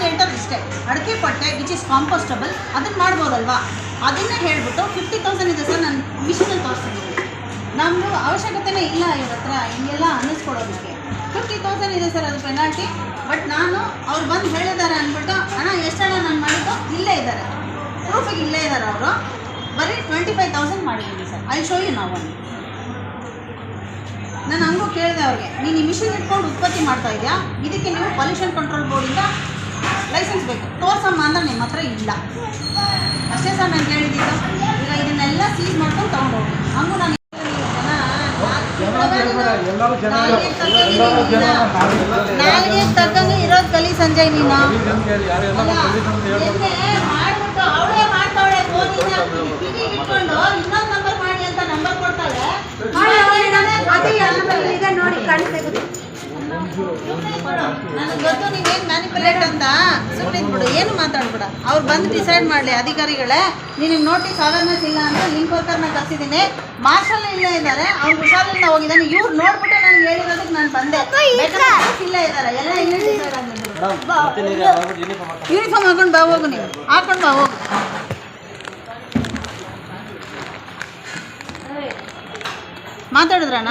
ನಾನು ಹೇಳ್ತಾರೆ ಇಷ್ಟೇ. ಅಡಿಕೆ ಪಟ್ಟೆ ವಿಚ್ ಇಸ್ ಕಾಂಪೋಸ್ಟಬಲ್ ಅದನ್ನು ಮಾಡ್ಬೋದಲ್ವಾ? ಅದನ್ನೇ ಹೇಳ್ಬಿಟ್ಟು ಫಿಫ್ಟಿ ತೌಸಂಡ್ ಇದೆ ಸರ್, ನಾನು ಮಿಷಿನಲ್ಲಿ ತೋರಿಸ್ತೀನಿ. ನಮ್ಮದು ಅವಶ್ಯಕತೆನೇ ಇಲ್ಲ ಇವ್ರ ಹತ್ರ, ಹಿಂಗೆಲ್ಲ ಅನ್ನಿಸ್ಕೊಡೋದಕ್ಕೆ ಫಿಫ್ಟಿ ತೌಸಂಡ್ ಇದೆ ಸರ್, ಅದು ಪೆನಾಲ್ಟಿ ಬಟ್ ನಾನು ಅವ್ರು ಬಂದು ಹೇಳಿದ್ದಾರೆ ಅಂದ್ಬಿಟ್ಟು ಹಣ ನಾನು ಮಾಡಿದ್ದು? ಇಲ್ಲೇ ಇದ್ದಾರೆ ಪ್ರೂಫಿಗೆ ಇಲ್ಲೇ ಇದ್ದಾರೆ ಅವರು. ಬರೀ ಟ್ವೆಂಟಿ ಫೈವ್ ತೌಸಂಡ್ ಮಾಡಿದ್ದೀನಿ ಸರ್ ಐ ಶೋ ಯು ನಾವು ನಾನು ಹಂಗೂ ಕೇಳಿದೆ ಅವ್ರಿಗೆ, ನೀನು ಈ ಮಿಷಿನ್ ಇಟ್ಕೊಂಡು ಉತ್ಪತ್ತಿ ಮಾಡ್ತಾ ಇದೆಯಾ? ಇದಕ್ಕೆ ನೀವು ಪೊಲ್ಯೂಷನ್ ಕಂಟ್ರೋಲ್ ಬೋರ್ಡಿಂದ ಲೈಸೆನ್ಸ್ ಬೇಕು. ತೋರ್ಸಮ್ಮ ಅಂದ್ರೆ ನಿಮ್ಮ ಹತ್ರ ಇಲ್ಲ. ಅಷ್ಟೇ ಸರ್ ನಾನು ಕೇಳಿದ್ದು. ಈಗ ಇದನ್ನೆಲ್ಲ ಸೀಸ್ ಮಾಡ್ಕೊಂಡು ತಗೊಂಡೋಗಿ. ಹಂಗೂ ನಾನು ಎಲ್ಲರೂ ಜನ ನಾಲ್ಗೆ ತಕ್ಕಂಗೆ ಇರೋದು ಕಲಿ ಸಂಜಯ್ ನೀನು. ಮಾಡ್ಬಿಟ್ಟು ಅವಳೇ ಮಾಡ್ತಾವಳೆ ಇಟ್ಕೊಂಡು ಇನ್ನೊಂದು ನಂಬರ್ ಮಾಡಿ ಅಂತ ನಂಬರ್ ಕೊಡ್ತಾಳೆ. ನೋಡಿ ಕಾಣಿಸ್ತಾ ನನಗೆ ಗೊತ್ತು ನೀವೇನು ಮ್ಯಾನಿಪುಲೇಟ್ ಅಂತ? ಸುಮ್ಮನೆ ಬಿಡು ಏನು ಮಾತಾಡ್ಬೇಡ. ಅವ್ರು ಬಂದು ಡಿಸೈಡ್ ಮಾಡಲಿ ಅಧಿಕಾರಿಗಳೇ. ನಿನಗೆ ನೋಟಿಸ್ ಅವೇರ್ನೆಸ್ ಇಲ್ಲ ಅಂತ ಲಿಂಕ್ ವರ್ಕರ್ನ ಕರ್ಸಿದ್ದೀನಿ. ಮಾರ್ಷಲ್ ಇಲ್ಲೇ ಇದ್ದಾರೆ ಅವ್ರು ಹುಷಾರಿಲ್ಲ ಹೋಗಿದ್ದಾನೆ. ಇವ್ರು ನೋಡ್ಬಿಟ್ಟು ನಾನು ಹೇಳಿರೋದಕ್ಕೆ ನಾನು ಬಂದೆ. ಇಲ್ಲೇ ಇದ್ದಾರೆ. ಎಲ್ಲ ಇಲ್ಲೇ. ಡಿಸೈಡ್ ಆಗಿದ್ರು ಯೂನಿಫಾರ್ಮ್ ಹಾಕೊಂಡು ಬಾ ಹೋಗು ನೀವು ಹಾಕೊಂಡು ಬಾ ಹೋಗು. ಮಾತಾಡಿದ್ರಣ್ಣ?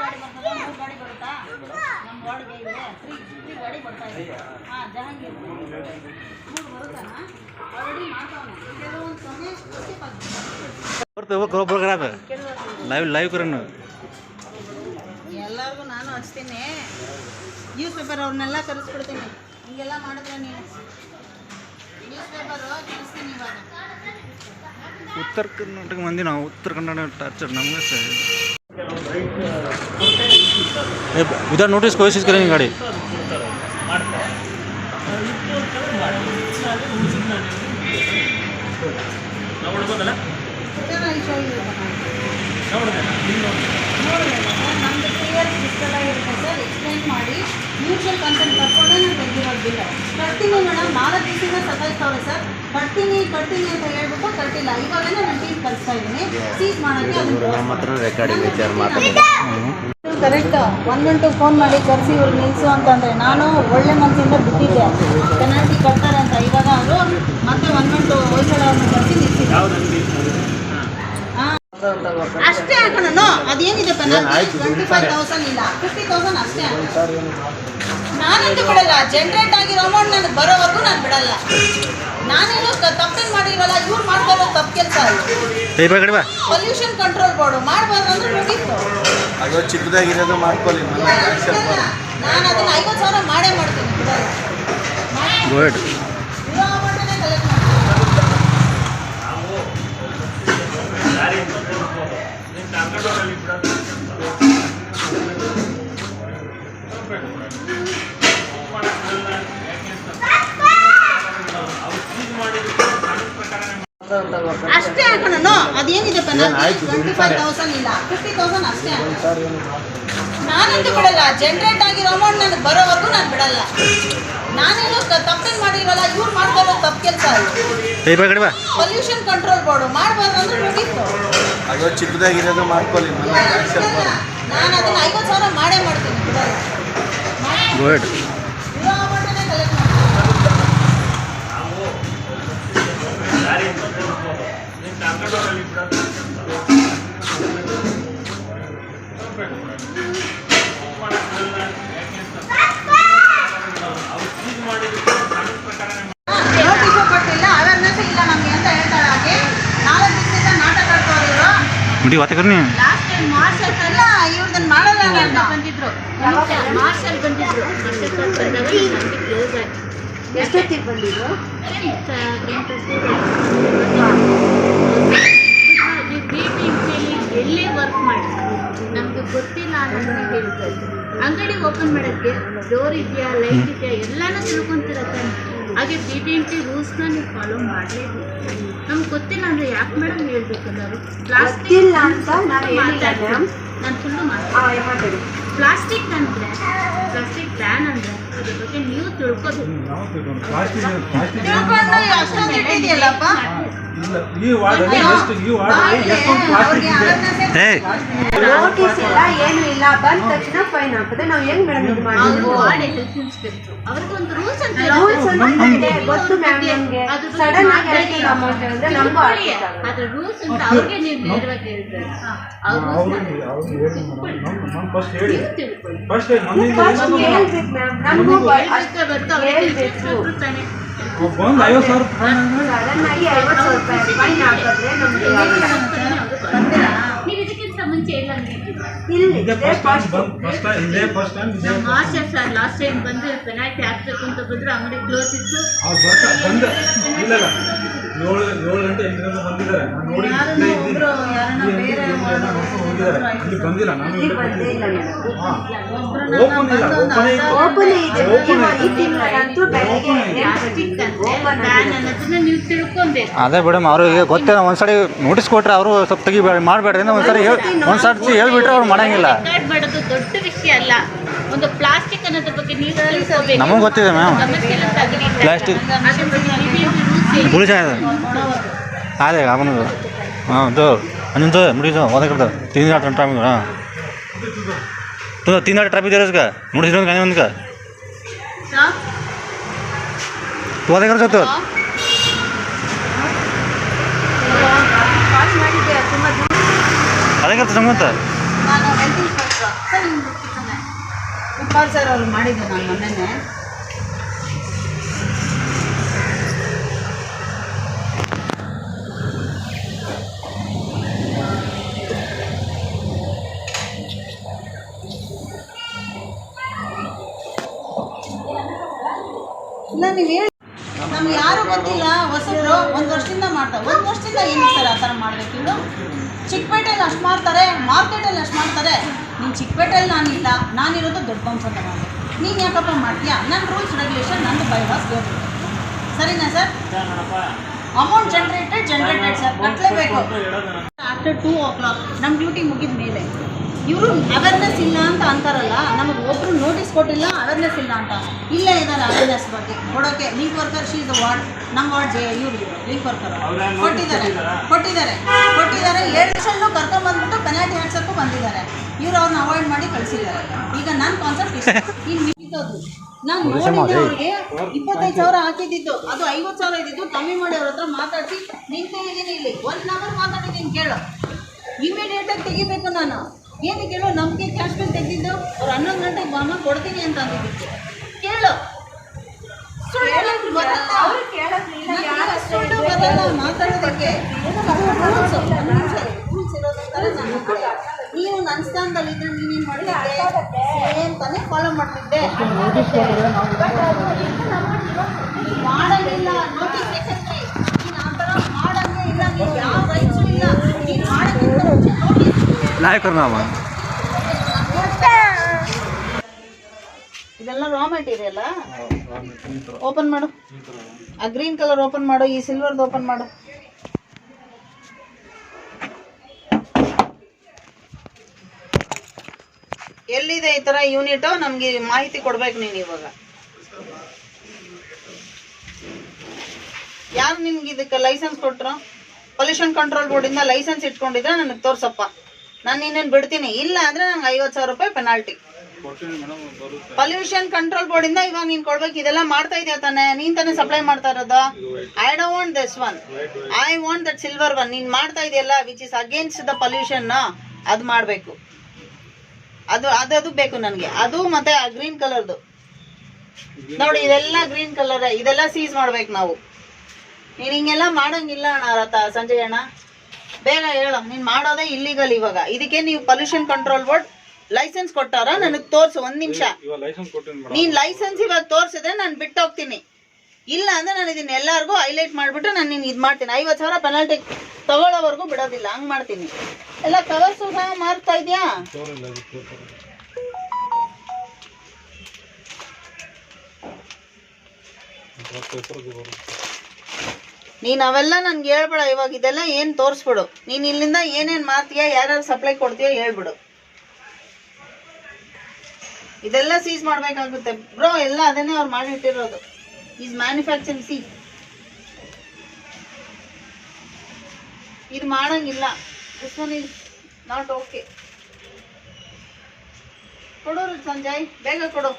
ಗಾಡಿ ಬರುತ್ತಾ ಲೈವ್ ಲೈವ್ ಕರನ್ನು ಎಲ್ಲಾರ್ಗು ನಾನು ಹಚ್ತೀನಿ. ನ್ಯೂಸ್ ಪೇಪರ್ ಅವ್ರನ್ನೆಲ್ಲ ಕರೆಸ್ಬಿಡ್ತೀನಿ ಹಿಂಗೆಲ್ಲ ಮಾಡಿದ್ರೆ ನೀನು. ನ್ಯೂಸ್ ಪೇಪರ್ ಕಳಿಸ್ತೀನಿ ಇವಾಗ. ಉತ್ತರ ಕರ್ನಾಟಕ ಮಂದಿ ನಾವು ಉತ್ತರ ಕನ್ನಡ ಟಾರ್ಚರ್ ನಮಗೆ ಸರ್. उधर नोटिस कोशिश करेंगे गाड़ी ನಾವು Show you ನಮ್ದು ಕ್ಲಿಯರ್ ಇಷ್ಟೆಲ್ಲ ಇರುತ್ತೆ ಸರ್. ಎಕ್ಸ್ಪ್ಲೈನ್ ಮಾಡಿ. ಮ್ಯೂಚುವಲ್ ಕನ್ಸೆಂಟ್ ಕರ್ಕೊಂಡೆ ನಾನು ತೆಗಿರೋದು ಬಿಲ್ ಕಟ್ತೀನಿ ಮೇಡಮ್. ನಾಲ್ಕು ದಿವಸದಿಂದ ಸತಾಯಿಸ್ತವ್ರೆ ಸರ್. ಕಟ್ತೀನಿ ಕಟ್ತೀನಿ ಅಂತ ಹೇಳ್ಬಿಟ್ಟು ಕಟ್ಟಿಲ್ಲ. ಇವಾಗನೇ ನಾನು ಟೀಮ್ ಕಳಿಸ್ತಾ ಇದ್ದೀನಿ. ಸೀಸ್ ಮಾಡೋಕ್ಕೆ ಹತ್ರ ರೆಕಾರ್ಡಿಂಗ್ ವಿಚಾರ ಮಾತಾಡೋದು correct one one two phone ಮಾಡಿ ಕರೆಸಿ ಇವ್ರು ನಿಲ್ಲಿಸು ಅಂತಂದರೆ ನಾನು ಒಳ್ಳೆ ಮನಸ್ಸಿಂದ ಬಿಟ್ಟಿದ್ದೆ. ಪೆನಾಲ್ಟಿ ಕಟ್ತಾರೆ ಅಂತ ಇವಾಗ ಅವರು ಮತ್ತೆ ಒನ್ ಒನ್ ಟು ಹೊಯ್ಸಳ ಅವ್ರನ್ನ ಕರೆಸಿ ನಿಲ್ಲಿಸಿದ್ದಾರೆ ಹಾಂ ಅಷ್ಟೇ ಹಾಕೋಣ. ಅದೇನಿದೆಪ್ಪ ಟ್ವೆಂಟಿ ಫೈವ್ ತೌಸಂಡ್ ಇಲ್ಲ. ಫಿಫ್ಟಿ ತೌಸಂಡ್ ಅಷ್ಟೇ. ನಾನಂತೂ ಬಿಡಲ್ಲ. ಜನರೇಟ್ ಆಗಿರೋ ಅಮೌಂಟ್ ನನಗೆ ಬರೋವರೆಗೂ ನಾನು ಬಿಡಲ್ಲ. ನಾನೇನು ತಪ್ಪೇನು ಮಾಡಿಲ್ವಲ್ಲ ಇವ್ರು ಮಾಡ್ಕೊಳ್ಳೋ ತಪ್ಪು ಕೆಲಸ ಏ ಬಾ ಬಾ. ಪೊಲ್ಯೂಷನ್ ಕಂಟ್ರೋಲ್ ಬೋರ್ಡು ಮಾಡಬಾರ್ದು ಅಂದ್ರೆ ಮುಗೀತು. ಅದು ಚಿಕ್ಕದಾಗಿರೋದು ಮಾಡ್ಕೊಳ್ಳಿ. ನಾನು ಅದನ್ನ ಐವತ್ತು ಸಾವಿರ ಮಾಡೇ ಮಾಡ್ತೀನಿ. ಗುಡ್ ಅಷ್ಟೇ ಹಾಕೋಣ ಅದೇನಿದೆ ಟ್ವೆಂಟಿ ಫೈವ್ ತೌಸಂಡ್ ಇಲ್ಲ. ಫಿಫ್ಟಿ ತೌಸಂಡ್ ಅಷ್ಟೇ. ನಾನಂತೂ ಬಿಡಲ್ಲ ಜನರೇಟ್ ಆಗಿರೋ ಅಮೌಂಟ್ ನನಗೆ ಬರೋವರೆಗೂ ನಾನು ಬಿಡಲ್ಲ. ನಾನೇನು ತಪ್ಪೇನು ಮಾಡಿರಲ್ಲ ಇವ್ರು ಮಾಡ್ಕೊಳ್ಳೋ ತಪ್ಪು ಕೆಲಸ ಪೊಲ್ಯೂಷನ್ ಕಂಟ್ರೋಲ್ ಬೋರ್ಡ್ ಮಾಡಬಾರ್ದು ಅಂದ್ರೆ ಮುಗೀತು. ಅದು ಚಿಕ್ಕದಾಗಿರೋದು ಮಾಡ್ಕೊಳ್ಳಿ ನಾನು ಅದನ್ನ ಐವತ್ತು ಸಾವಿರ ಮಾಡೇ ಮಾಡ್ತೀನಿ ಗುಡ್ ಕ್ಲೋಸ್ ಆಗಿ. ಎಷ್ಟೊತ್ತಿಗೆ ಬಂದಿದ್ರು? ಎಲ್ಲೇ ವರ್ಕ್ ಮಾಡಿ ನಮಗೆ ಗೊತ್ತಿಲ್ಲ ಅನ್ನೋದನ್ನ ಅಂಗಡಿ ಓಪನ್ ಮಾಡೋಕ್ಕೆ ಡೋರ್ ಇದೆಯಾ ಲೈಟ್ ಇದೆಯಾ ಎಲ್ಲಾನು ತಿಳ್ಕೊಂತಿರತ್ತೆ ಹಾಗೆ ಬಿ ಬಿ ಎಂ ಪಿ ರೂಲ್ಸ್ನ ನೀವು ಫಾಲೋ ಮಾಡಲೇಬೇಕು. ನಮ್ಗೆ ಗೊತ್ತಿಲ್ಲ ಅಂದರೆ ಯಾಕೆ ಮೇಡಮ್ ಹೇಳ್ಬೇಕು ನಾವು ಪ್ಲಾಸ್ಟಿಕ್ ಅಂತ ನಾನು ಮ್ಯಾಮ್ ನಾನು ಫುಲ್ಲು ಮಾತಾಡಿ ಪ್ಲಾಸ್ಟಿಕ್ ಅಂದ್ರೆ ಪ್ಲಾಸ್ಟಿಕ್ ಬ್ಯಾನ್ ಅಂದ್ರೆ ಅದ್ರ ಬಗ್ಗೆ ನೀವು ತಿಳ್ಕೋಬೇಕು. ಏನು ಇಲ್ಲ. ಬಂದ ತಕ್ಷಣ ಫೈನ್ ಹಾಕಿದ್ರೆ ನಾವು ಹೆಂಗ್ ಮೇಡಮ್ ಇದು. ಗೊತ್ತು ಮ್ಯಾಮ್ ನಮ್ಗೆ. ಸಡನ್ ಆಗಿ ಅಮೌಂಟ್ ಅಂದ್ರೆ ನಮಗೂ ಹೇಳ್ಬೇಕು ಮ್ಯಾಮ್ ನಮಗೂ ಹೇಳ್ಬೇಕಾ ಬಂದು ಐವತ್ತು ಸಾವಿರ ಮಾಸ್ಟರ್ ಸರ್ ಲಾಸ್ಟ್ ಟೈಮ್ ಬಂದು ಪೆನಾಲ್ಟಿ ಹಾಕ್ಬೇಕು ಅಂತ ಬಂದ್ರೆ ಅಂಗಡಿ ಕ್ಲೋಸ್ ಇತ್ತು. ಏಳು ಏಳು ಗಂಟೆ ಎಂಟು ಗಂಟೆ ಬಂದಿದ್ದಾರೆ. ನಾನು ನೋಡಿ ಯಾರನ್ನ ಇಲ್ಲೇ ಇದ್ದೀನಿ. ಇಲ್ಲಿ ಬೇರೆ ಇಲ್ಲಿ ಎಲ್ಲ ನೋಡ್ಕೊಂಡು ಹೋಗಿದ್ದಾರೆ ಇಲ್ಲಿ ಬಂದಿಲ್ಲ ನಾನು ಇಲ್ಲಿ ಬಂದೇ ಇಲ್ಲ ಮೇಡಮ್ ಹಾಂ. ಒಬ್ರನ್ನ ಓಪನ್ ಇಲ್ಲ ಬಂದು ಒಂದು ಓಪನ್ ಓಪನ್ ಇದೆ. Open ಇವಾಗ ಈ ಇದೆ. ತಿಂಗಳಂತೂ ಬೆಳಗ್ಗೆ ಬ್ಯಾನ್ ಅನ್ನೋದನ್ನ ನೀವು ತಿಳ್ಕೊಬೇಕು. ಅದೇ ಮೇಡಮ್ ಅವ್ರಿಗೆ ಗೊತ್ತೇ ಒಂದ್ಸರಿ ನೋಟಿಸ್ ಕೊಟ್ರೆ ಅವರು ಸ್ವಲ್ಪ ತೆಗಿ ಮಾಡಬೇಡ್ರಿ ಒಂದ್ಸರಿ ಹೇಳಿ ಒಂದ್ಸರಿ ಹೇಳ್ಬಿಟ್ರೆ ಅವ್ರು ಮಾಡಂಗಿಲ್ಲ. ರೆಕಾರ್ಡ್ ಮಾಡೋದು ದೊಡ್ಡ ವಿಷಯ ಅಲ್ಲ. ಒಂದು ಪ್ಲಾಸ್ಟಿಕ್ ಅನ್ನೋದ್ರ ಬಗ್ಗೆ ನೀವು ತಿಳ್ಕೊಬೇಕು. ನಮಗ್ ಗೊತ್ತಿದೆ ಮ್ಯಾಮ್ ಪ್ಲಾಸ್ಟಿಕ್ ಅದ್ರ ಬಗ್ಗೆ BBMP ಮುಡಿಸ ಅದೇ ಅವನದು ಹಾಂ, ಇದು ಹನ್ನೊಂದು ಮುಡಿದು ಒಂದೇ ಕಡೆ ತಿಂದ ಟ್ರಾಫಿಕ್ ಹಾಂ. ತಿಂದ ಟ್ರಾಫಿಕ್ ಇರೋಸ್ಗ ಮುಡಿಸಿರೋ ಕಾಣಿ ಒಂದ್ಗ ಒಂದೇ ಕಡೆ ಸತ್ತು. ಅದೇ ಕಡೆ ಸಂಗತ ಮಾಡಿದ್ದೆ ನಾನು ಮೊನ್ನೆ ಮಾಡಬೇಕಿಲ್ಲ ಚಿಕ್ಕಪೇಟೆಯಲ್ಲಿ ಅಷ್ಟು ಮಾಡ್ತಾರೆ ಮಾರ್ಕೆಟಲ್ಲಿ ಅಷ್ಟು ಮಾಡ್ತಾರೆ. ನೀನು ಚಿಕ್ಕಪೇಟೆಯಲ್ಲಿ ನಾನಿಲ್ಲ ನಾನಿರೋದು ದೊಡ್ಡ ಮಾಡಿ ನೀನು ಯಾಕಪ್ಪ ಮಾಡ್ತೀಯಾ? ನನ್ನ ರೂಲ್ಸ್ ರೆಗ್ಯುಲೇಷನ್ ನಂದು ಬೈವಾಸ್ ಹೇಳ್ಬೇಕು ಸರಿನಾ sir? Amount generated generated sir ಕಟ್ಟಲೇಬೇಕು ಆಫ್ಟರ್ ಟೂ ಓ ಕ್ಲಾಕ್ ನಮ್ಮ ಡ್ಯೂಟಿ ಮುಗಿದ ಮೇಲೆ. ಇವರು ಅವೇರ್ನೆಸ್ ಇಲ್ಲ ಅಂತ ಅಂತಾರಲ್ಲ ನಮಗೆ ಒಬ್ಬರು ನೋಟಿಸ್ ಕೊಟ್ಟಿಲ್ಲ ಅವೇರ್ನೆಸ್ ಇಲ್ಲ ಅಂತ. ಇಲ್ಲೇ ಇದ್ದಾರೆ ಅವೇರ್ನೆಸ್ ಬಗ್ಗೆ. ಕೊಡೋಕೆ ಲಿಂಕ್ ವರ್ಕರ್ ಶೀಸ್ ವಾರ್ಡ್ ನಮ್ಮ ವಾರ್ಡ್ ಜೆ ಇವರು ಲಿಂಕ್ ವರ್ಕರ್ ಕೊಟ್ಟಿದ್ದಾರೆ. ಕೊಟ್ಟಿದ್ದಾರೆ? ಕೊಟ್ಟಿದ್ದಾರೆ. ಎರಡು ವರ್ಷಲ್ಲೂ ಕರ್ಕೊಂಡ್ಬಂದ್ಬಿಟ್ಟು ಪೆನಾಲ್ಟಿ ಹಾಕ್ಸೋಕ್ಕೂ ಬಂದಿದ್ದಾರೆ. ಇವರು ಅವ್ರನ್ನ ಅವಾಯ್ಡ್ ಮಾಡಿ ಕಳಿಸಿದ್ದಾರೆ. ಈಗ ನನ್ನ ಕಾನ್ಸೆಪ್ಟ್ ಇಷ್ಟ. ಇನ್ನು ಮಿಕ್ಕಿದ್ದು ನಾನು ನೋಡಿದ್ದೆ ಅವ್ರಿಗೆ ಇಪ್ಪತ್ತೈದು ಸಾವಿರ ಹಾಕಿದ್ದು ಅದು ಐವತ್ತು ಸಾವಿರ ಇದ್ದಿದ್ದು. ಕಮ್ಮಿ ಮಾಡಿ ಅವ್ರ ಹತ್ರ ಮಾತಾಡಿಸಿ ನಿಂತಿದ್ದೀನಿ ಇಲ್ಲಿ. ಒಂದು ನಂಬರ್ ಮಾತಾಡಿದ್ದೀನಿ ಕೇಳು. ಇಮಿಡಿಯೇಟಾಗಿ ತೆಗಿಬೇಕು ನಾನು. ಏನಕ್ಕೆ ಕೇಳು ನಮಗೆ ಕ್ಯಾಶ್ ಬಿಲ್ ತೆಗೆದಿದ್ದು? ಅವ್ರು ಹನ್ನೊಂದು ಗಂಟೆಗೆ ಬಾಮ ಕೊಡ್ತೀನಿ ಅಂತ ಅಂದಿದ್ದಕ್ಕೆ ಕೇಳು. ಸುಳ್ಳು ಬರಲ್ಲ. ಮಾತಾಡೋದಕ್ಕೆ. ನಾನು. ನೀವು ನನ್ನ ಸ್ಥಾನದಲ್ಲಿದ್ದರೆ ನೀನೇನು ಮಾಡ್ತಿದ್ದೆ ಸೇಮ್ ತಾನೇ ಫಾಲೋ ಮಾಡ್ತಿದ್ದೆ. ಮಾಡಂಗಿಲ್ಲ. ನೋಟಿಸ್ ಸೆಕ್ರೆಟರಿ ನೀನು ಆ ಥರ ಮಾಡಂಗೆ ಇಲ್ಲ ನೀವು ಯಾವ ರೈಟ್ಸು ಇಲ್ಲ ನೀನು ಮಾಡೋಕ್ಕಿಂತ ಮುಂಚೆ ನೋಟಿಸ್ लाइव करना हमारा ಇದೆಲ್ಲ ರಾ ಮೆಟೀರಿಯಲ್ ಓಪನ್ ಮಾಡು ಆ ಗ್ರೀನ್ ಕಲರ್ ಓಪನ್ ಮಾಡು ಈ ಸಿಲ್ವರ್ದು ಓಪನ್ ಮಾಡು ಎಲ್ಲಿದೆ ಈ ಥರ ಯೂನಿಟು ನಮಗೆ ಮಾಹಿತಿ ಕೊಡ್ಬೇಕು ನೀನು ಇವಾಗ ಯಾರು ನಿಮ್ಗೆ ಇದಕ್ಕೆ ಲೈಸೆನ್ಸ್ ಕೊಟ್ರು ಪೊಲ್ಯೂಷನ್ ಕಂಟ್ರೋಲ್ ಬೋರ್ಡಿಂದ ಲೈಸೆನ್ಸ್ ಇಟ್ಕೊಂಡಿದ್ರೆ ನನಗೆ ತೋರ್ಸಪ್ಪ ನಾನು ಇನ್ನೇನು ಬಿಡ್ತೀನಿ. ಇಲ್ಲ ಅಂದ್ರೆ ನಂಗೆ ಐವತ್ತು ಸಾವಿರ ರೂಪಾಯಿ ಪೆನಾಲ್ಟಿ ಪೊಲ್ಯೂಷನ್ ಕಂಟ್ರೋಲ್ ಬೋರ್ಡಿಂದ ಇವಾಗ ನೀನ್ ಕೊಡ್ಬೇಕು. ಇದೆಲ್ಲ ಮಾಡ್ತಾ ಇದೆಯಾ ತಾನೆ? ನೀನ್ ತಾನೇ ಸಪ್ಲೈ ಮಾಡ್ತಾ ಇರೋದು? I don't want this one I want that silver one ನೀನ್ ಮಾಡ್ತಾ ಇದೆಯಲ್ಲ which is against the pollution ಅದು ಮಾಡಬೇಕು. ಅದು ಅದದು ಬೇಕು ನನಗೆ. ಅದು ಮತ್ತೆ ಆ ಗ್ರೀನ್ ಕಲರ್ದು ನೋಡಿ ಇದೆಲ್ಲ ಗ್ರೀನ್ ಕಲರ್ ಇದೆಲ್ಲ ಸೀಸ್ ಮಾಡ್ಬೇಕು ನಾವು. ನೀನ್ ಹಿಂಗೆಲ್ಲ ಮಾಡಂಗಿಲ್ಲ ಅಣ್ಣ ರಥ ಸಂಜಯ್ ಅಣ್ಣ. ಬೇಗ ಹೇಳು. ನೀನ್ ಮಾಡೋದೇ ಇಲ್ಲಿಗಲ್ ಇವಾಗ. ಇದಕ್ಕೆ ನೀವು ಪೊಲ್ಯೂಷನ್ ಕಂಟ್ರೋಲ್ ಬೋರ್ಡ್ ಲೈಸೆನ್ಸ್ ಕೊಟ್ಟಾರ? ನನಗೆ ತೋರ್ಸು ಒಂದ್ ನಿಮಿಷ. ನೀನ್ ಲೈಸೆನ್ಸ್ ಇವಾಗ ತೋರ್ಸಿದ್ರೆ ನಾನು ಬಿಟ್ಟು ಹೋಗ್ತೀನಿ ಇಲ್ಲ ಅಂದ್ರೆ ನಾನು ಇದನ್ನ ಎಲ್ಲಾರ್ಗೂ ಹೈಲೈಟ್ ಮಾಡ್ಬಿಟ್ಟು ನಾನು ನಿನ್ ಇದು ಮಾಡ್ತೀನಿ. ಐವತ್ತು ಸಾವಿರ ಪೆನಾಲ್ಟಿ ತಗೊಳ್ಳೋವರೆಗೂ ಬಿಡೋದಿಲ್ಲ ಹಂಗ್ ಮಾಡ್ತೀನಿ. ಎಲ್ಲ ಕವರ್ಸ್ ಮಾರ್ತಾ ಇದೆಯಾ? ನೀನ್ ಅವೆಲ್ಲ ನನ್ಗೆ ಹೇಳ್ಬೇಡ, ಇವಾಗ ಇದೆಲ್ಲ ಏನು ತೋರಿಸ್ಬಿಡು. ನೀನು ಇಲ್ಲಿಂದ ಏನೇನ್ ಮಾಡ್ತೀಯ, ಯಾರ್ಯಾರು ಸಪ್ಲೈ ಕೊಡ್ತೀಯೋ ಹೇಳ್ಬಿಡು. ಇದೆಲ್ಲ ಸೀಸ್ ಮಾಡಬೇಕಾಗುತ್ತೆ. ಬ್ರೋ ಎಲ್ಲ ಅದನ್ನೇ ಅವ್ರು ಮಾಡಿಟ್ಟಿರೋದು. ಈಸ್ ಮ್ಯಾನುಫ್ಯಾಕ್ಚರಿಂಗ್ ಸಿ ಇದು ಮಾಡಂಗಿಲ್ಲ. This one is not okay ಕೊಡೋರು ಸಂಜಯ್ ಬೇಗ ಕೊಡು.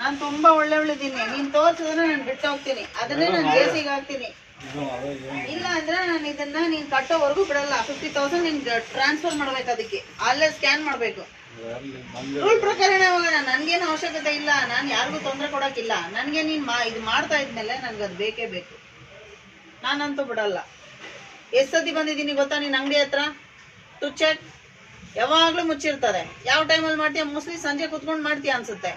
ನಾನು ತುಂಬಾ ಒಳ್ಳೆ ಒಳ್ಳೆದೀನಿ ನೀನ್ ತೋರ್ಸಿದ್ರೆ ನಾನು ಬಿಟ್ಟು ಹೋಗ್ತೀನಿ. ಅದನ್ನೇ ನಾನು ಜೇಸಿಗೆ ಹಾಕ್ತೀನಿ. ಇಲ್ಲ ಅಂದ್ರೆ ನಾನು ಇದನ್ನ ನೀನ್ ಕಟ್ಟೋವರೆಗೂ ಬಿಡಲ್ಲ. ಫಿಫ್ಟಿ ತೌಸಂಡ್ ನಿನ್ ಟ್ರಾನ್ಸ್ಫರ್ ಮಾಡ್ಬೇಕು ಅದಕ್ಕೆ. ಅಲ್ಲೇ ಸ್ಕ್ಯಾನ್ ಮಾಡ್ಬೇಕು. ರೂಲ್ ಪ್ರಕಾರನೇ ಹೋಗೋಣ. ನನ್ಗೇನು ಅವಶ್ಯಕತೆ ಇಲ್ಲ. ನಾನು ಯಾರಿಗೂ ತೊಂದರೆ ಕೊಡಕ್ಕಿಲ್ಲ. ನನ್ಗೆ ನೀನ್ ಮಾ ಇದು ಮಾಡ್ತಾ ಇದ್ಮೇಲೆ ನನ್ಗೆ ಅದು ಬೇಕೇ ಬೇಕು. ನಾನಂತೂ ಬಿಡಲ್ಲ. ಎಷ್ಟ್ ಸತಿ ಬಂದಿದ್ದೀನಿ ಗೊತ್ತಾ ನಿನ್ ಅಂಗಡಿ ಹತ್ರ? ಟು ಚೆಕ್ ಯಾವಾಗ್ಲೂ ಮುಚ್ಚಿರ್ತಾರೆ ಯಾವ ಟೈಮಲ್ಲಿ ಮಾಡ್ತೀಯ? ಮೋಸ್ಟ್ಲಿ ಸಂಜೆ ಕುತ್ಕೊಂಡು ಮಾಡ್ತೀಯ ಅನ್ಸುತ್ತೆ.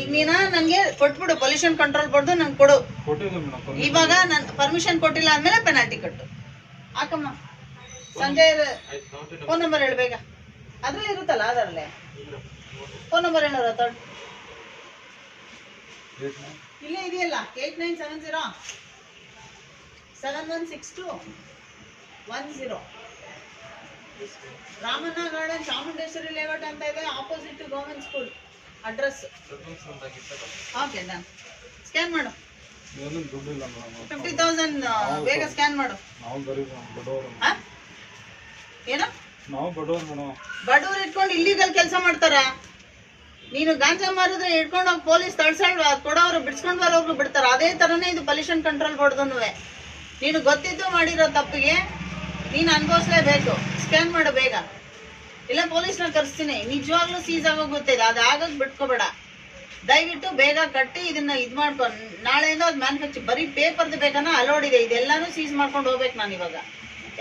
ಈಗ ನೀನ? ನಂಗೆ ಕೊಟ್ಬಿಡು ಪೊಲ್ಯೂಷನ್ ಕಂಟ್ರೋಲ್ ಬರ್ದು ನಂಗೆ ಕೊಡು. ಇವಾಗ ನಾನು ಪರ್ಮಿಷನ್ ಕೊಟ್ಟಿಲ್ಲ ಅಂದ್ಮೇಲೆ ಪೆನಾಲ್ಟಿ ಕಟ್ಟು. ಹಾಕಮ್ಮ ಸಂಜೆ ಫೋನ್ ನಂಬರ್ ಹೇಳ್ಬೇಕ ಬೇಗ. ಅದ್ರಲ್ಲಿ ಇರುತ್ತಲ್ಲ ಅದರಲ್ಲೇ. ಫೋನ್ ನಂಬರ್ ಹೇಳೋರ ತರ್ಡ್ ಇಲ್ಲೇ ಇದೆಯಲ್ಲ eight nine seven zero seven one six two one zero Ramanna garden Chamundeshwari layout ಅಂತ ಇದೆ opposite government school address okay done scan ಮಾಡು. ಫಿಫ್ಟಿ ತೌಸಂಡ್ ಬೇಗ ಸ್ಕ್ಯಾನ್ ಮಾಡು? ಏನು? ಬಡವರು ಇಟ್ಕೊಂಡು ಇಲ್ಲಿಗಲ್ ಕೆಲಸ ಮಾಡ್ತಾರ? ನೀನು ಗಾಂಜಾ ಮಾರಿದ್ರೆ ಇಟ್ಕೊಂಡು ಹೋಗಿ ಪೊಲೀಸ್ ತಡ್ಸಲ್ವ ಕೊಡೋರು ಬಿಡ್ಸ್ಕೊಂಡು ಬರೋರು ಬಿಡ್ತಾರ? ಅದೇ ತರನೇ ಇದು ಪೊಲ್ಯೂಷನ್ ಕಂಟ್ರೋಲ್ ಬೋರ್ಡ್ದನುವೆ ನೀನು ಗೊತ್ತಿದ್ದು ಮಾಡಿರೋ ತಪ್ಪಿಗೆ ನೀನು ಅನ್ಭವಿಸ್ಲೇಬೇಕು. ಸ್ಕ್ಯಾನ್ ಮಾಡು ಬೇಗ. ಇಲ್ಲ ಪೊಲೀಸ್ನ ಕರೆಸ್ತೀನಿ. ನಿಜವಾಗ್ಲೂ ಸೀಸ್ ಆಗೋಗುತ್ತೆ ಇದು. ಅದು ಆಗೋಗಿ ಬಿಟ್ಕೋಬೇಡ. ದಯವಿಟ್ಟು ಬೇಗ ಕಟ್ಟಿ ಇದನ್ನ ಇದು ಮಾಡ್ಕೊ. ನಾಳೆಯಿಂದ ಅದು ಮ್ಯಾನುಫ್ಯಾಕ್ಚರ್ ಬರೀ ಪೇಪರ್ದು ಬೇಕನ್ನ ಅಲೋಡ್ ಇದೆ. ಇದೆಲ್ಲಾನು ಸೀಸ್ ಮಾಡ್ಕೊಂಡು ಹೋಗ್ಬೇಕು ನಾನು ಇವಾಗ.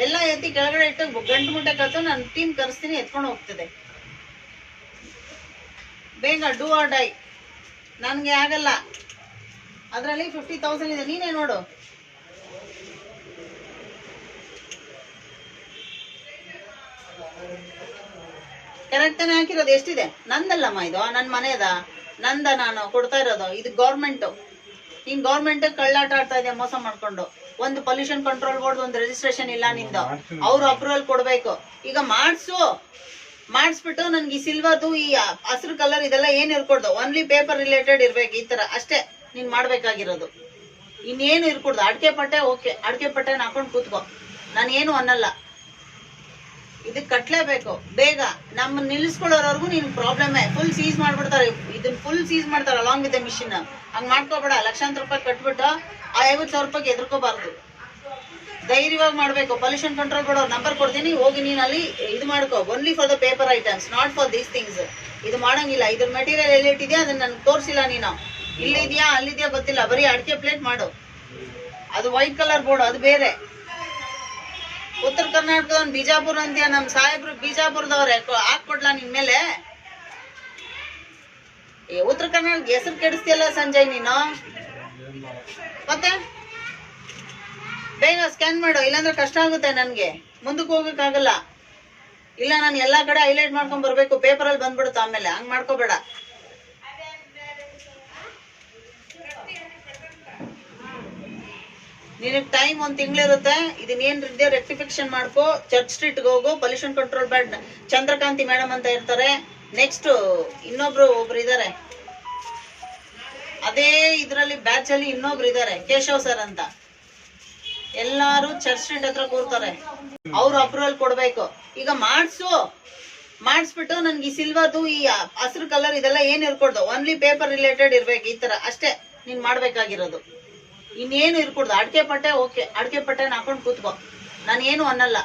ಎಲ್ಲ ಎತ್ತಿ ಕೆಳಗಡೆ ಇಟ್ಟು ಗಂಟು ಮುಟ್ಟೆ ಕಲಿತು ನಾನು ಟೀಮ್ ಕರೆಸ್ತೀನಿ, ಎತ್ಕೊಂಡು ಹೋಗ್ತದೆ. ಬೇಗ ಡೂ ಆರ್ ಡೈ ನನಗೆ ಆಗಲ್ಲ. ಅದರಲ್ಲಿ ಫಿಫ್ಟಿ ತೌಸಂಡ್ ಇದೆ. ನೀನೇ ನೋಡು. ಕರೆಕ್ಟಾಗಿ ಹಾಕಿರೋದು ಎಷ್ಟಿದೆ? ನಂದಲ್ಲಮ್ಮ ಇದು. ನನ್ನ ಮನೆಯದ? ನಂದ ನಾನು ಕೊಡ್ತಾ ಇರೋದು. ಇದು ಗೌರ್ಮೆಂಟು ನೀನ್ ಗೌರ್ಮೆಂಟ್ ಕಳ್ಳಾಟ ಆಡ್ತಾ ಇದೆ ಮೋಸ ಮಾಡ್ಕೊಂಡು? ಒಂದು ಪೊಲ್ಯೂಷನ್ ಕಂಟ್ರೋಲ್ ಬೋರ್ಡ್ ಒಂದು ರಿಜಿಸ್ಟ್ರೇಷನ್ ಇಲ್ಲ ನಿಂದು. ಅವ್ರು ಅಪ್ರೂವಲ್ ಕೊಡ್ಬೇಕು. ಈಗ ಮಾಡಿಸು. ಮಾಡಿಸ್ಬಿಟ್ಟು ನನ್ಗೆ ಈ ಸಿಲ್ವರ್ದು ಈ ಹಸಿರು ಕಲರ್ ಇದೆಲ್ಲ ಏನು ಇರ್ಕೊಡ್ದು? ಓನ್ಲಿ ಪೇಪರ್ ರಿಲೇಟೆಡ್ ಇರಬೇಕು ಈ ತರ ಅಷ್ಟೇ ನೀನು ಮಾಡಬೇಕಾಗಿರೋದು. ಇನ್ನೇನು ಇರ್ಕೊಡ್ದು? ಅಡಿಕೆ ಪಟ್ಟೆ ಓಕೆ ಅಡಿಕೆ ಪಟ್ಟೆನ ಹಾಕೊಂಡು ಕೂತ್ಕೋ. ನಾನು ಏನು ಅನ್ನಲ್ಲ. ಇದಕ್ಕೆ ಕಟ್ಲೇಬೇಕು. ಬೇಗ. ನಮ್ಮ ನಿಲ್ಲಿಸ್ಕೊಳ್ಳೋರ್ವರೆಗೂ ನೀನು ಪ್ರಾಬ್ಲಮೇ ಫುಲ್ ಸೀಸ್ ಮಾಡ್ಬಿಡ್ತಾರೆ. ಇದನ್ನ ಫುಲ್ ಸೀಸ್ ಮಾಡ್ತಾರೆ ಅಲಾಂಗ್ ವಿತ್ ಮಿಷಿನ್ ಹಂಗೆ ಮಾಡ್ಕೋಬೇಡ. ಲಕ್ಷಾಂತರ ರೂಪಾಯಿ ಕಟ್ಬಿಟ್ಟು ಆ ಐವತ್ತು ಸಾವಿರ ರೂಪಾಯಿಗೆ ಎದುರ್ಕೋಬಾರ್ದು ಧೈರ್ಯವಾಗಿ ಮಾಡಬೇಕು. ಪೊಲ್ಯೂಷನ್ ಕಂಟ್ರೋಲ್ ಕೊಡೋ ನಂಬರ್ ಕೊಡ್ತೀನಿ. ಹೋಗಿ ನೀನು ಅಲ್ಲಿ ಇದು ಮಾಡ್ಕೋ. Only for the paper items not for these things ಇದು ಮಾಡಂಗಿಲ್ಲ. ಇದ್ರ ಮೆಟೀರಿಯಲ್ ಎಲ್ಲಿ ಇಟ್ಟಿದ್ಯಾ ಅದನ್ನ ನನಗೆ ತೋರಿಸಿಲ್ಲ ನೀನು. ಇಲ್ಲಿದ್ಯಾ? ಅಲ್ಲಿದ್ಯಾ ಗೊತ್ತಿಲ್ಲ. ಬರೀ ಅಡಿಕೆ ಪ್ಲೇಟ್ ಮಾಡು. ಅದು ವೈಟ್ ಕಲರ್ ಬೋರ್ಡ್ ಅದು ಬೇರೆ. ಉತ್ತರ ಕರ್ನಾಟಕದ ಬಿಜಾಪುರ ಅಂತೀಯ ನಮ್ಮ ಸಾಹೇಬ್ರು ಬಿಜಾಪುರದವ್ರೆ ಹಾಕ್ಕೊಡ್ಲಾ ನಿನ್ ಮೇಲೆ? ಏ, ಉತ್ತರ ಕರ್ನಾಟಕ ಹೆಸರು ಕೆಡಿಸ್ತಿಯಲ್ಲ ಸಂಜಯ್ ನೀನು? ಮತ್ತೆ? ಬೇಗ ಸ್ಕ್ಯಾನ್ ಮಾಡು, ಇಲ್ಲಾಂದ್ರೆ ಕಷ್ಟ ಆಗುತ್ತೆ ನನಗೆ. ಮುಂದಕ್ಕೆ ಹೋಗಕ್ಕಾಗಲ್ಲ. ಇಲ್ಲ, ನಾನು ಎಲ್ಲಾ ಕಡೆ ಹೈಲೈಟ್ ಮಾಡ್ಕೊಂಡ್ ಬರ್ಬೇಕು ಪೇಪರಲ್ಲಿ ಬಂದ್ಬಿಡುತ್ತೆ ಆಮೇಲೆ. ಹಂಗ್ ಮಾಡ್ಕೋಬೇಡ. ನಿನಗೆ ಟೈಮ್ ಒಂದು ತಿಂಗಳಿರುತ್ತೆ ಇದನ್ನ ಏನ್ ಇದೆಯೋ ರೆಕ್ಟಿಫಿಕೇಶನ್ ಮಾಡ್ಕೋ ಚರ್ಚ್ ಸ್ಟ್ರೀಟ್ಗೆ ಹೋಗೋ ಪೊಲ್ಯೂಷನ್ ಕಂಟ್ರೋಲ್ ಬ್ಯಾಡ್ ಚಂದ್ರಕಾಂತಿ ಮೇಡಮ್ ಅಂತ ಇರ್ತಾರೆ. ನೆಕ್ಸ್ಟ್ ಇನ್ನೊಬ್ರು ಒಬ್ರು ಇದ್ದಾರೆ ಅದೇ ಇದರಲ್ಲಿ ಬ್ಯಾಚ್ ಅಲ್ಲಿ ಇನ್ನೊಬ್ರು ಇದ್ದಾರೆ ಕೇಶವ್ ಸರ್ ಅಂತ. ಎಲ್ಲಾರು ಚರ್ಚ್ ಸ್ಟ್ರೀಟ್ ಹತ್ರ ಕೂರ್ತಾರೆ. ಅವ್ರು ಅಪ್ರೂವಲ್ ಕೊಡ್ಬೇಕು. ಈಗ ಮಾಡ್ಸು. ಮಾಡಿಸ್ಬಿಟ್ಟು ನನ್ಗೆ ಈ ಸಿಲ್ವರ್ದು ಈ ಹಸಿರು ಕಲರ್ ಇದೆಲ್ಲ ಏನ್ ಇರ್ಕೊಡ್ದು? ಓನ್ಲಿ ಪೇಪರ್ ರಿಲೇಟೆಡ್ ಇರ್ಬೇಕು, ಈ ತರ. ಅಷ್ಟೇ, ನೀನ್ ಮಾಡ್ಬೇಕಾಗಿರೋದು. ಇನ್ನೇನು ಇರ್ಕೊಡ್ದು. ಅಡ್ಕೆ ಪಟ್ಟೆ ಓಕೆ. ಅಡ್ಕೆ ಪಟ್ಟೆನ ಹಾಕೊಂಡು ಕೂತ್ಕೋ. ನಾನು ಏನು ಅನ್ನಲ್ಲ.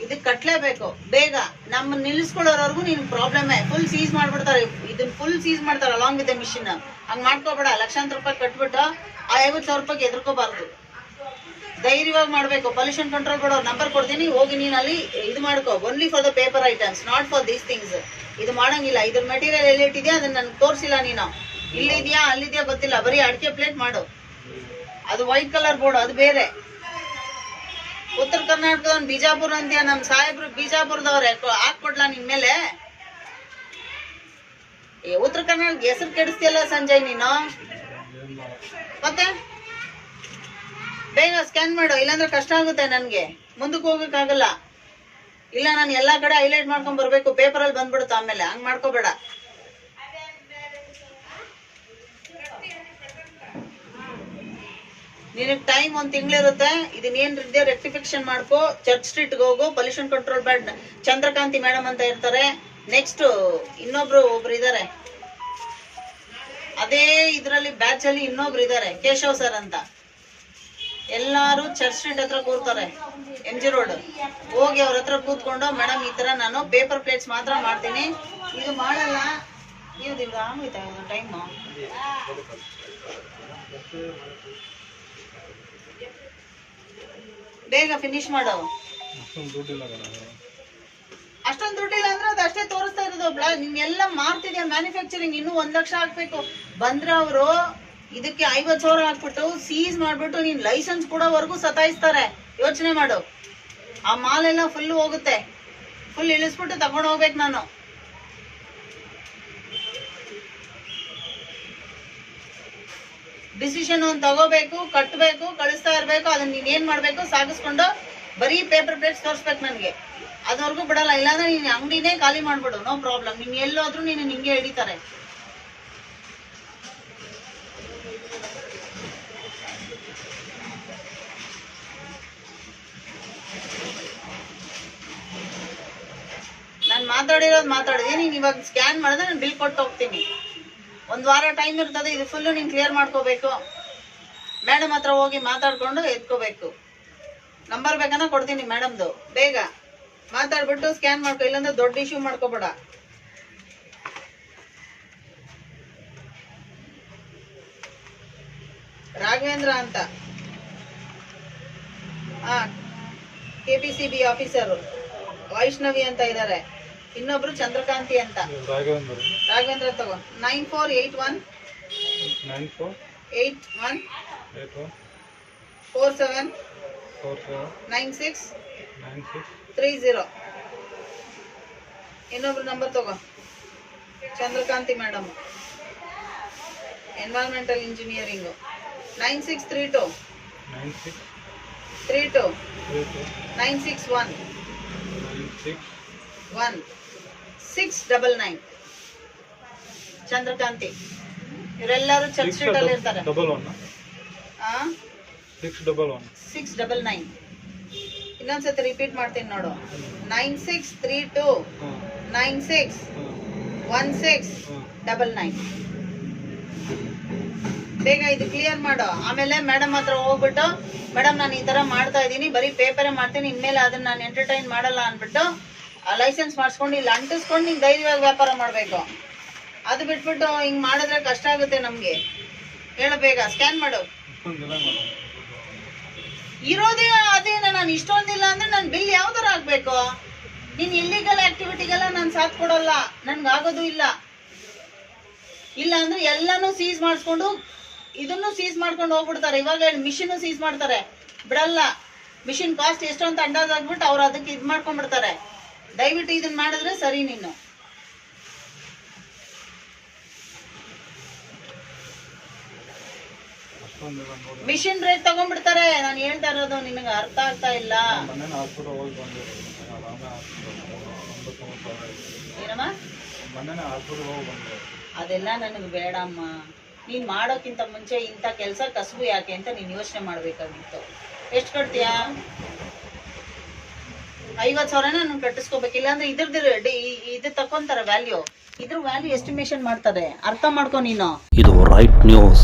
ಇದಕ್ಕೆ ಕಟ್ಲೇಬೇಕು. ಬೇಗ. ನಮ್ಮ ನಿಲ್ಲಿಸ್ಕೊಳ್ಳೋರ್ವರೆಗೂ ನೀನು ಪ್ರಾಬ್ಲಮೇ. ಫುಲ್ ಸೀಸ್ ಮಾಡ್ಬಿಡ್ತಾರೆ. ಇದನ್ನ ಫುಲ್ ಸೀಸ್ ಮಾಡ್ತಾರೆ ಅಲಾಂಗ್ ವಿತ್ ಮಿಷಿನ್ ಹಂಗ್ ಮಾಡ್ಕೋಬೇಡ. ಲಕ್ಷಾಂತರ ರೂಪಾಯಿ ಕಟ್ಬಿಟ್ಟು ಆ ಐವತ್ತು ಸಾವಿರ ರೂಪಾಯಿಗೆ ಎದ್ರಕೋಬಾರ್ದು. ಧೈರ್ಯವಾಗಿ ಮಾಡಬೇಕು. ಪೊಲ್ಯೂಷನ್ ಕಂಟ್ರೋಲ್ ಕೊಡೋ ನಂಬರ್ ಕೊಡ್ತೀನಿ. ಹೋಗಿ ನೀನು ಅಲ್ಲಿ ಇದು ಮಾಡ್ಕೋ. Only for the paper items not for these things ಇದು ಮಾಡಂಗಿಲ್ಲ. ಇದ್ರ ಮೆಟೀರಿಯಲ್ ಎಲ್ಲಿ ಇಟ್ಟಿದ್ಯಾ ಅದನ್ನ ನನ್ಗೆ ತೋರಿಸಿಲ್ಲ ನೀನು. ಇಲ್ಲಿದ್ಯಾ, ಅಲ್ಲಿದ್ಯಾ ಗೊತ್ತಿಲ್ಲ. ಬರೀ ಅಡಿಕೆ ಪ್ಲೇಟ್ ಮಾಡು. ಅದು ವೈಟ್ ಕಲರ್ ಬೋರ್ಡ್ ಅದು ಬೇರೆ. ಉತ್ತರ ಕರ್ನಾಟಕದ ಬಿಜಾಪುರ ಅಂತೀಯ ನಮ್ ಸಾಹೇಬ್ರು ಬಿಜಾಪುರದವ್ರೆ. ಹಾಕ್ಕೊಡ್ಲಾ ನಿನ್ ಮೇಲೆ? ಏ, ಉತ್ತರ ಕರ್ನಾಟಕ ಹೆಸರು ಕೆಡಿಸ್ತಿಯಲ್ಲ ಸಂಜಯ್ ನೀನು? ಮತ್ತೆ? ಬೇಗ ಸ್ಕ್ಯಾನ್ ಮಾಡು. ಇಲ್ಲಾಂದ್ರೆ ಕಷ್ಟ ಆಗುತ್ತೆ ನನ್ಗೆ. ಮುಂದಕ್ಕೆ ಹೋಗಕ್ಕಾಗಲ್ಲ. ಇಲ್ಲ, ನಾನು ಎಲ್ಲಾ ಕಡೆ ಹೈಲೈಟ್ ಮಾಡ್ಕೊಂಡ್ ಬರ್ಬೇಕು. ಪೇಪರಲ್ಲಿ ಬಂದ್ಬಿಡುತ್ತೆ ಆಮೇಲೆ. ಹಂಗ್ ಮಾಡ್ಕೋಬೇಡ. ನಿನಗೆ ಟೈಮ್ ಒಂದು ತಿಂಗಳಿರುತ್ತೆ ಇದನ್ನೇನಿದೆ ರೆಕ್ಟಿಫಿಕೇಶನ್ ಮಾಡ್ಕೋ ಚರ್ಚ್ ಸ್ಟ್ರೀಟ್ಗೆ ಹೋಗೋ ಪೊಲ್ಯೂಷನ್ ಕಂಟ್ರೋಲ್ ಬ್ಯಾಡ್ ಚಂದ್ರಕಾಂತಿ ಮೇಡಮ್ ಅಂತ ಇರ್ತಾರೆ. ನೆಕ್ಸ್ಟ್ ಇನ್ನೊಬ್ರು ಒಬ್ರು ಇದಾರೆ. ಅದೇ ಇದರಲ್ಲಿ ಬ್ಯಾಚ್ ಅಲ್ಲಿ ಇನ್ನೊಬ್ರು ಇದ್ದಾರೆ ಕೇಶವ್ ಸರ್ ಅಂತ. ಎಲ್ಲಾರು ಚರ್ಚ್ ಸ್ಟ್ರೀಟ್ ಹತ್ರ ಕೂರ್ತಾರೆ ಎಂ ಜಿ ರೋಡ್. ಹೋಗಿ ಅವ್ರ ಹತ್ರ ಕೂತ್ಕೊಂಡು ಮೇಡಮ್ ಈ ತರ ನಾನು ಪೇಪರ್ ಪ್ಲೇಟ್ಸ್ ಮಾತ್ರ ಮಾಡ್ತೀನಿ. ಇದು ಮಾಡಲ್ಲ. ನೀವು ಆಗೋಯ್ತಾ ಟೈಮು ಬೇಗ ಫಿನಿಶ್ ಮಾಡೋ. ಅಷ್ಟೊಂದು ದುಡ್ಡಿಲ್ಲ. ಅಂದ್ರೆ ಅದು ಅಷ್ಟೇ ತೋರಿಸ್ತಾ ಇರೋದು ನಿನ್ನೆಲ್ಲ ನೀನೆಲ್ಲ ಮಾಡ್ತಿದ್ಯಾ ಮ್ಯಾನುಫ್ಯಾಕ್ಚರಿಂಗ್ ಇನ್ನೂ ಒಂದ್ ಲಕ್ಷ ಹಾಕ್ಬೇಕು ಬಂದ್ರೆ ಅವರು ಇದಕ್ಕೆ ಐವತ್ ಸಾವಿರ ಹಾಕ್ಬಿಟ್ಟು ಸೀಸ್ ಮಾಡ್ಬಿಟ್ಟು ನೀನ್ ಲೈಸೆನ್ಸ್ ಕೊಡೋವರೆಗೂ ಸತಾಯಿಸ್ತಾರೆ. ಯೋಚನೆ ಮಾಡು. ಆ ಮಾಲೆಲ್ಲ ಫುಲ್ ಹೋಗುತ್ತೆ. ಫುಲ್ ಇಳಿಸ್ಬಿಟ್ಟು ತಗೊಂಡು ಹೋಗ್ಬೇಕು ನಾನು. ಡಿಸಿಷನ್ ಒಂದು ತಗೋಬೇಕು ಕಟ್ಟಬೇಕು ಕಳಿಸ್ತಾ ಇರಬೇಕು, ಅದನ್ನ ನೀನ್ ಏನ್ ಮಾಡ್ಬೇಕು ಸಾಗಿಸ್ಕೊಂಡು ಬರೀ ಪೇಪರ್ ಪ್ಲೇಟ್ಸ್ ತೋರಿಸ್ಬೇಕು ನನಗೆ. ಅದವರೆಗೂ ಬಿಡಲ್ಲ, ಇಲ್ಲಾಂದ್ರೆ ನೀನು ಅಂಗಡಿನೇ ಖಾಲಿ ಮಾಡ್ಬಿಡು ನೋ ಪ್ರಾಬ್ಲಮ್ ನೀನು ಎಲ್ಲೋದ್ರೂ ನೀನು ನಿಂಗೆ ಹಿಡಿತಾರೆ ನಾನು ಮಾತಾಡಿರೋದು ಮಾತಾಡಿದೆ ನೀನು ಇವಾಗ ಸ್ಕ್ಯಾನ್ ಮಾಡಿದ್ರೆ ನಾನು ಬಿಲ್ ಕೊಟ್ಟು ಹೋಗ್ತೀನಿ. ಒಂದು ವಾರ ಟೈಮ್ ಇರ್ತದೆ, ಇದು ಫುಲ್ಲು ನೀನು ಕ್ಲಿಯರ್ ಮಾಡ್ಕೋಬೇಕು. ಮೇಡಮ್ ಹತ್ರ ಹೋಗಿ ಮಾತಾಡ್ಕೊಂಡು ಎತ್ಕೋಬೇಕು. ನಂಬರ್ ಬೇಕನ್ನ ಕೊಡ್ತೀನಿ ಮೇಡಮ್ದು ಬೇಗ. ಮಾತಾಡ್ಬಿಟ್ಟು ಸ್ಕ್ಯಾನ್ ಮಾಡ್ಕೊ, ಇಲ್ಲಂದ್ರೆ ದೊಡ್ಡ ಇಶ್ಯೂ ಮಾಡ್ಕೋಬೇಡ. ರಾಘವೇಂದ್ರ ಅಂತ. K P C B officer Vaishnavi ಅಂತ ಇದ್ದಾರೆ ಇನ್ನೊಬ್ರು ಚಂದ್ರಕಾಂತಿ ಅಂತ. ರಾಘವೇಂದ್ರ. ತಗೋ. Nine four eight one nine four one eight one four seven four seven nine six nine six three zero ಇನ್ನೊಬ್ರು ನಂಬರ್ ತಗೋ. Chandrakanti madam environmental engineering nine six three two nine six three two nine six one six one six double nine Chandrakanti. ಇವರೆಲ್ಲರೂ church street ಅಲ್ಲಿ ಇರ್ತಾರೆ. Double one ಆ? Six double one six double nine ಇನ್ನೊಂದ್ಸತಿ repeat ಮಾಡ್ತೀನಿ ನೋಡು. Nine six three two nine six one six double nine ಬೇಗ ಇದು clear ಮಾಡು. ಆಮೇಲೆ ಮೇಡಮ್ ಹತ್ರ ಹೋಗ್ಬಿಟ್ಟು ಮೇಡಮ್ ನಾನು ಈ ತರ ಮಾಡ್ತಾ ಇದ್ದೀನಿ ಬರೀ ಪೇಪರೇ ಮಾಡ್ತೀನಿ ಇನ್ಮೇಲೆ ಅದನ್ನ ನಾನು ಎಂಟರ್ಟೈನ್ ಮಾಡಲ್ಲ ಅಂದ್ಬಿಟ್ಟು ಲೈಸೆನ್ಸ್ ಮಾಡಿಸ್ಕೊಂಡು ಇಲ್ಲಿ ಅಂಟಿಸ್ಕೊಂಡು ನೀನು ಧೈರ್ಯವಾಗಿ ವ್ಯಾಪಾರ ಮಾಡಬೇಕು. ಅದು ಬಿಟ್ಬಿಟ್ಟು ಹಿಂಗೆ ಮಾಡಿದ್ರೆ ಕಷ್ಟ ಆಗುತ್ತೆ ನಮಗೆ. ಹೇಳು ಬೇಗ ಸ್ಕ್ಯಾನ್ ಮಾಡು. ಇರೋದೇ ಅದೇನ, ನಾನು ಇಷ್ಟೊಂದಿಲ್ಲ ಅಂದ್ರೆ ನಾನು ಬಿಲ್ ಯಾವ ಥರ ಆಗಬೇಕು ನೀನು ಇಲ್ಲಿಗಲ್ ಆಕ್ಟಿವಿಟಿಗೆಲ್ಲ ನಾನು ಸಾಥ್ ಕೊಡಲ್ಲ, ನನ್ಗೆ ಆಗೋದು ಇಲ್ಲ. ಇಲ್ಲ ಅಂದ್ರೆ ಎಲ್ಲಾನು ಸೀಸ್ ಮಾಡಿಸ್ಕೊಂಡು, ಇದನ್ನು ಸೀಸ್ ಮಾಡ್ಕೊಂಡು ಹೋಗ್ಬಿಡ್ತಾರೆ. ಇವಾಗ ಮಿಷಿನ್ ಸೀಸ್ ಮಾಡ್ತಾರೆ. ಬಿಡಲ್ಲ. ಮಿಷಿನ್ ಕಾಸ್ಟ್ ಎಷ್ಟು ಅಂತ ಅಂದಾಜ್ ಆಗ್ಬಿಟ್ಟು ಅವ್ರು ಅದಕ್ಕೆ ಇದು ಮಾಡ್ಕೊಂಡ್ಬಿಡ್ತಾರೆ. ದಯವಿಟ್ಟು ಇದನ್ನ ಮಾಡಿದ್ರೆ ಸರಿ ನೀನು. ಮಿಷಿನ್ ರೇಟ್ ತಗೊಂಡ್ಬಿಡ್ತಾರೆ. ನಾನು ಹೇಳ್ತಾ ಇರೋದು ನಿನಗೆ ಅರ್ಥ ಆಗ್ತಾ ಇಲ್ಲ. ಅದೆಲ್ಲ ನನಗೆ ಬೇಡಮ್ಮ. ನೀನ್ ಮಾಡೋಕ್ಕಿಂತ ಮುಂಚೆ ಇಂಥ ಕೆಲಸ ಕಸಬು ಯಾಕೆ ಅಂತ ನೀನು ಯೋಚನೆ ಮಾಡ್ಬೇಕಾಗಿತ್ತು. ಎಷ್ಟು ಕಟ್ತೀಯಾ ಐವತ್ತು ಸಾವಿರನ ನಾನು ಕಟ್ಟಿಸ್ಕೋಬೇಕು. ಇಲ್ಲಾಂದ್ರೆ ಇದ್ರದ್ದು ಇದು ತಕೊಂತಾರೆ ವ್ಯಾಲ್ಯೂ ಇದ್ರ ವ್ಯಾಲ್ಯೂ ಎಸ್ಟಿಮೇಷನ್ ಮಾಡ್ತಾರೆ ಅರ್ಥ ಮಾಡ್ಕೊ ನೀನು. ಇದು ರೈಟ್ ನ್ಯೂಸ್